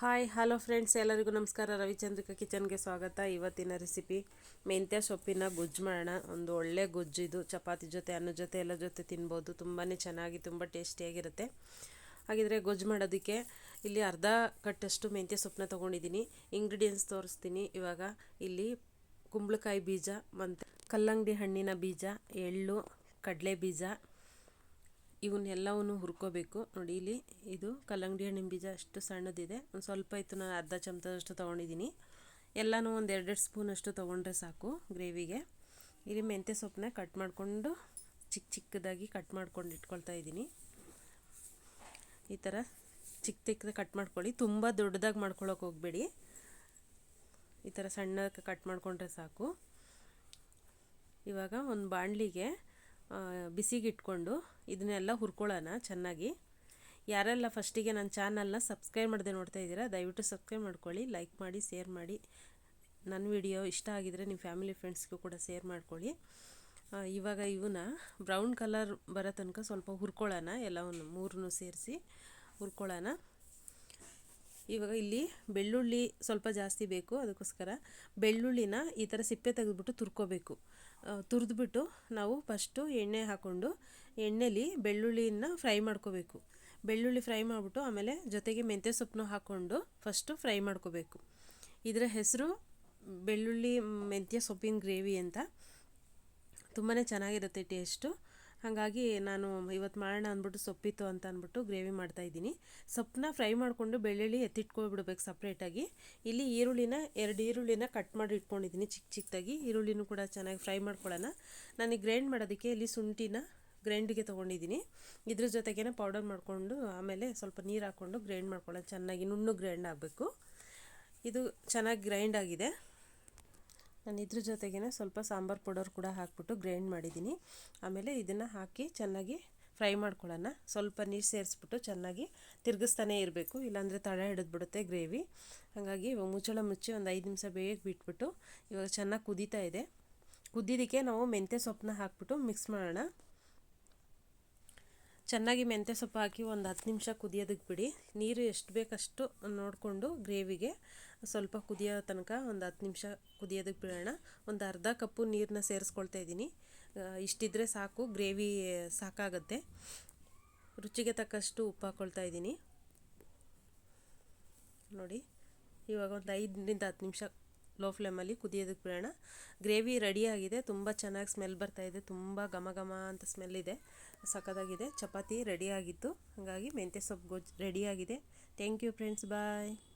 Hi, hello friends, ಎಲ್ಲರಿಗೂ ನಮಸ್ಕಾರ. ರವಿಚಂದ್ರಿಕಾ ಕಿಚನ್ಗೆ ಸ್ವಾಗತ. ಇವತ್ತಿನ ರೆಸಿಪಿ ಮೆಂತ್ಯ ಸೊಪ್ಪಿನ ಗೊಜ್ಜು ಮಾಡೋಣ. ಒಂದು ಒಳ್ಳೆ ಗೊಜ್ಜು ಇದು. ಚಪಾತಿ ಜೊತೆ, ಅನ್ನ ಜೊತೆ, ಎಲ್ಲ ಜೊತೆ ತಿನ್ಬೋದು. ತುಂಬಾ ಚೆನ್ನಾಗಿ, ತುಂಬ ಟೇಸ್ಟಿಯಾಗಿರುತ್ತೆ. ಹಾಗಿದ್ರೆ ಗೊಜ್ಜು ಮಾಡೋದಕ್ಕೆ ಇಲ್ಲಿ ಅರ್ಧ ಕಟ್ಟಷ್ಟು ಮೆಂತ್ಯ ಸೊಪ್ಪನ್ನ ತೊಗೊಂಡಿದ್ದೀನಿ. ಇಂಗ್ರೀಡಿಯೆಂಟ್ಸ್ ತೋರಿಸ್ತೀನಿ. ಇವಾಗ ಇಲ್ಲಿ ಕುಂಬಳಕಾಯಿ ಬೀಜ, ಮತ್ತು ಕಲ್ಲಂಗಡಿ ಹಣ್ಣಿನ ಬೀಜ, ಎಳ್ಳು, ಕಡಲೆ ಬೀಜ ಇವನ್ನೆಲ್ಲವನ್ನು ಹುರ್ಕೋಬೇಕು. ನೋಡಿ, ಇಲ್ಲಿ ಇದು ಕಲ್ಲಂಗಡಿ ಹಣ್ಣಿನ ಬೀಜ ಅಷ್ಟು ಸಣ್ಣದಿದೆ. ಒಂದು ಸ್ವಲ್ಪ ಇತ್ತು, ನಾನು ಅರ್ಧ ಚಮಚದಷ್ಟು ತೊಗೊಂಡಿದ್ದೀನಿ. ಎಲ್ಲನೂ ಒಂದು ಎರಡೆರಡು ಸ್ಪೂನಷ್ಟು ತೊಗೊಂಡ್ರೆ ಸಾಕು ಗ್ರೇವಿಗೆ. ಇಲ್ಲಿ ಮೆಂತ್ಯ ಸೊಪ್ಪನ್ನ ಕಟ್ ಮಾಡಿಕೊಂಡು, ಚಿಕ್ಕ ಚಿಕ್ಕದಾಗಿ ಕಟ್ ಮಾಡ್ಕೊಂಡು ಇಟ್ಕೊಳ್ತಾ ಇದ್ದೀನಿ. ಈ ಥರ ಚಿಕ್ಕ ಚಿಕ್ಕದಾಗಿ ಕಟ್ ಮಾಡ್ಕೊಳ್ಳಿ. ತುಂಬ ದೊಡ್ಡದಾಗಿ ಮಾಡ್ಕೊಳ್ಳೋಕೆ ಹೋಗಬೇಡಿ. ಈ ಥರ ಸಣ್ಣಕ್ಕೆ ಕಟ್ ಮಾಡಿಕೊಂಡ್ರೆ ಸಾಕು. ಇವಾಗ ಒಂದು ಬಾಣಲಿಗೆ ಬಿಸಿಗೆ ಇಟ್ಕೊಂಡು ಇದನ್ನೆಲ್ಲ ಹುರ್ಕೊಳ್ಳೋಣ ಚೆನ್ನಾಗಿ. ಯಾರೆಲ್ಲ ಫಸ್ಟಿಗೆ ನನ್ನ ಚಾನಲ್ನ ಸಬ್ಸ್ಕ್ರೈಬ್ ಮಾಡದೆ ನೋಡ್ತಾ ಇದ್ದೀರಾ, ದಯವಿಟ್ಟು ಸಬ್ಸ್ಕ್ರೈಬ್ ಮಾಡ್ಕೊಳ್ಳಿ, ಲೈಕ್ ಮಾಡಿ, ಶೇರ್ ಮಾಡಿ. ನನ್ನ ವಿಡಿಯೋ ಇಷ್ಟ ಆಗಿದರೆ ನಿಮ್ಮ ಫ್ಯಾಮಿಲಿ ಫ್ರೆಂಡ್ಸ್ಗೂ ಕೂಡ ಶೇರ್ ಮಾಡ್ಕೊಳ್ಳಿ. ಇವಾಗ ಇವನ್ನ ಬ್ರೌನ್ ಕಲರ್ ಬರೋ ತನಕ ಸ್ವಲ್ಪ ಹುರ್ಕೊಳ್ಳೋಣ, ಎಲ್ಲವನ್ನು ಮೂರನ್ನು ಸೇರಿಸಿ ಹುರ್ಕೊಳ್ಳೋಣ. ಇವಾಗ ಇಲ್ಲಿ ಬೆಳ್ಳುಳ್ಳಿ ಸ್ವಲ್ಪ ಜಾಸ್ತಿ ಬೇಕು ಅದಕ್ಕೋಸ್ಕರ. ಬೆಳ್ಳುಳ್ಳಿನ ಈ ಥರ ಸಿಪ್ಪೆ ತೆಗೆದುಬಿಟ್ಟು ತುರ್ಕೋಬೇಕು. ತುರಿದ್ಬಿಟ್ಟು ನಾವು ಫಸ್ಟು ಎಣ್ಣೆ ಹಾಕ್ಕೊಂಡು ಎಣ್ಣೆಲಿ ಬೆಳ್ಳುಳ್ಳಿನ ಫ್ರೈ ಮಾಡ್ಕೋಬೇಕು. ಬೆಳ್ಳುಳ್ಳಿ ಫ್ರೈ ಮಾಡಿಬಿಟ್ಟು ಆಮೇಲೆ ಜೊತೆಗೆ ಮೆಂತ್ಯ ಸೊಪ್ಪನ್ನು ಹಾಕ್ಕೊಂಡು ಫಸ್ಟು ಫ್ರೈ ಮಾಡ್ಕೋಬೇಕು. ಇದರ ಹೆಸರು ಬೆಳ್ಳುಳ್ಳಿ ಮೆಂತ್ಯ ಸೊಪ್ಪಿನ ಗ್ರೇವಿ ಅಂತ. ತುಂಬಾ ಚೆನ್ನಾಗಿರುತ್ತೆ ಟೇಸ್ಟು. ಹಾಗಾಗಿ ನಾನು ಇವತ್ತು ಮಾಡೋಣ ಅಂದ್ಬಿಟ್ಟು ಸೊಪ್ಪಿತ್ತು ಅಂತ ಅಂದ್ಬಿಟ್ಟು ಗ್ರೇವಿ ಮಾಡ್ತಾಯಿದ್ದೀನಿ ಸೊಪ್ಪನ್ನ ಫ್ರೈ ಮಾಡಿಕೊಂಡು ಬೆಳ್ಳುಳ್ಳಿ ಎತ್ತಿಟ್ಕೊಬಿಡ್ಬೇಕು ಸಪ್ರೇಟಾಗಿ. ಇಲ್ಲಿ ಈರುಳ್ಳಿನ ಎರಡು ಈರುಳ್ಳಿನ ಕಟ್ ಮಾಡಿ ಇಟ್ಕೊಂಡಿದ್ದೀನಿ ಚಿಕ್ಕ ಚಿಕ್ಕದಾಗಿ ಈರುಳ್ಳಿನೂ ಕೂಡ ಚೆನ್ನಾಗಿ ಫ್ರೈ ಮಾಡ್ಕೊಳ್ಳೋಣ. ನನಗೆ ಗ್ರೈಂಡ್ ಮಾಡೋದಕ್ಕೆ ಇಲ್ಲಿ ಶುಂಠಿನ ಗ್ರೈಂಡಿಗೆ ತೊಗೊಂಡಿದ್ದೀನಿ. ಇದ್ರ ಜೊತೆಗೇನೆ ಪೌಡರ್ ಮಾಡಿಕೊಂಡು ಆಮೇಲೆ ಸ್ವಲ್ಪ ನೀರು ಹಾಕ್ಕೊಂಡು ಗ್ರೈಂಡ್ ಮಾಡ್ಕೊಳ್ಳೋದು ಚೆನ್ನಾಗಿ ನುಣ್ಣು ಗ್ರೈಂಡ್ ಆಗಬೇಕು. ಇದು ಚೆನ್ನಾಗಿ ಗ್ರೈಂಡ್ ಆಗಿದೆ. ನಾನು ಇದ್ರ ಜೊತೆಗೇ ಸ್ವಲ್ಪ ಸಾಂಬಾರು ಪೌಡರ್ ಕೂಡ ಹಾಕ್ಬಿಟ್ಟು ಗ್ರೈಂಡ್ ಮಾಡಿದ್ದೀನಿ. ಆಮೇಲೆ ಇದನ್ನು ಹಾಕಿ ಚೆನ್ನಾಗಿ ಫ್ರೈ ಮಾಡ್ಕೊಳ್ಳೋಣ. ಸ್ವಲ್ಪ ನೀರು ಸೇರಿಸ್ಬಿಟ್ಟು ಚೆನ್ನಾಗಿ ತಿರುಗಿಸ್ತಾನೇ ಇರಬೇಕು. ಇಲ್ಲಾಂದರೆ ತಳ ಹಿಡಿದ್ಬಿಡುತ್ತೆ ಗ್ರೇವಿ. ಹಾಗಾಗಿ ಮುಚ್ಚಳ ಮುಚ್ಚಿ ಒಂದು ಐದು ನಿಮಿಷ ಬೇಗ ಬಿಟ್ಬಿಟ್ಟು ಇವಾಗ ಚೆನ್ನಾಗಿ ಕುದೀತಾ ಇದೆ. ಕುದ್ದಿದ್ದಕ್ಕೆ ನಾವು ಮೆಂತ್ಯ ಸೊಪ್ಪನ್ನ ಹಾಕ್ಬಿಟ್ಟು ಮಿಕ್ಸ್ ಮಾಡೋಣ. ಚೆನ್ನಾಗಿ ಮೆಂತ್ಯ ಸೊಪ್ಪು ಹಾಕಿ ಒಂದು ಹತ್ತು ನಿಮಿಷ ಕುದಿಯೋದಕ್ಕೆ ಬಿಡಿ. ನೀರು ಎಷ್ಟು ಬೇಕಷ್ಟು ನೋಡಿಕೊಂಡು ಗ್ರೇವಿಗೆ ಸ್ವಲ್ಪ ಕುದಿಯೋ ತನಕ ಒಂದು ಹತ್ತು ನಿಮಿಷ ಕುದಿಯೋದಕ್ಕೆ ಬಿಡೋಣ. ಒಂದು ಅರ್ಧ ಕಪ್ಪು ನೀರನ್ನ ಸೇರಿಸ್ಕೊಳ್ತಾ ಇದ್ದೀನಿ. ಇಷ್ಟಿದ್ರೆ ಸಾಕು, ಗ್ರೇವಿ ಸಾಕಾಗತ್ತೆ. ರುಚಿಗೆ ತಕ್ಕಷ್ಟು ಉಪ್ಪು ಹಾಕ್ಕೊಳ್ತಾ ಇದ್ದೀನಿ. ನೋಡಿ, ಇವಾಗ ಒಂದು ಐದರಿಂದ ಹತ್ತು ನಿಮಿಷ ಲೋ ಫ್ಲೇಮಲ್ಲಿ ಕುದಿಯೋದಕ್ಕೆ ಬಿಡೋಣ. ಗ್ರೇವಿ ರೆಡಿಯಾಗಿದೆ. ತುಂಬ ಚೆನ್ನಾಗಿ ಸ್ಮೆಲ್ ಬರ್ತಾಯಿದೆ ತುಂಬ ಘಮ ಘಮ ಅಂತ ಸ್ಮೆಲ್ ಇದೆ. ಸಖತ್ತಾಗಿದೆ. ಚಪಾತಿ ರೆಡಿಯಾಗಿತ್ತು. ಹಾಗಾಗಿ ಮೆಂತ್ಯೆ ಸೊಪ್ಪು ಗೊಜ್ಜು ರೆಡಿಯಾಗಿದೆ. Thank you friends. ಬಾಯ್.